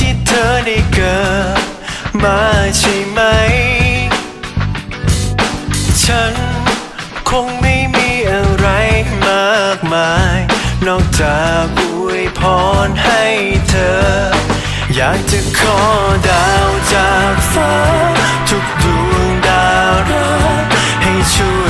ที่เธอได้เกิดมาใช่ไหม ฉันคงไม่มีอะไรมากมาย นอกจากอวยพรให้เธอ อยากจะขอดาวจากฟ้า ทุกดวงดาวรักให้ช่วย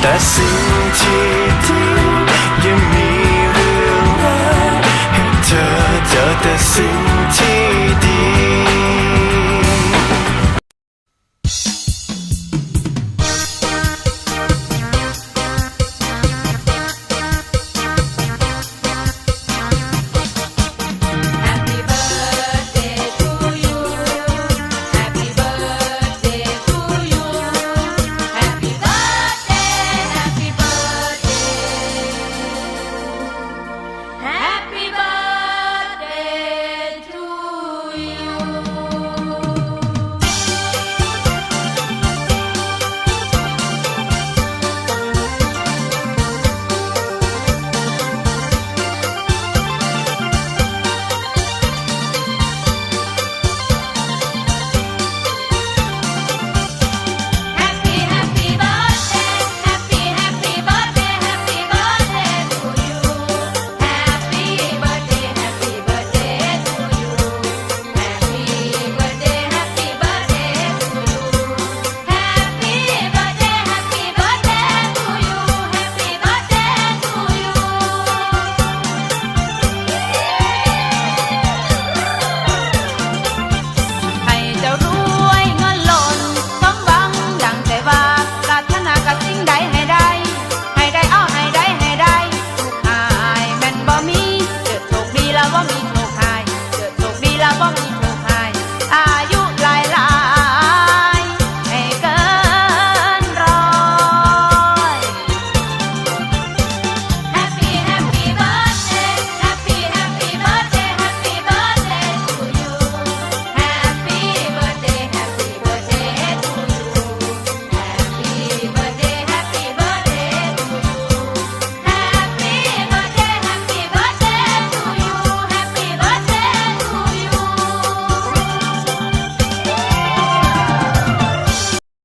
แต่สิ่งที่ดียังมีเรื่องราวให้เธอเจอแต่สิ่งที่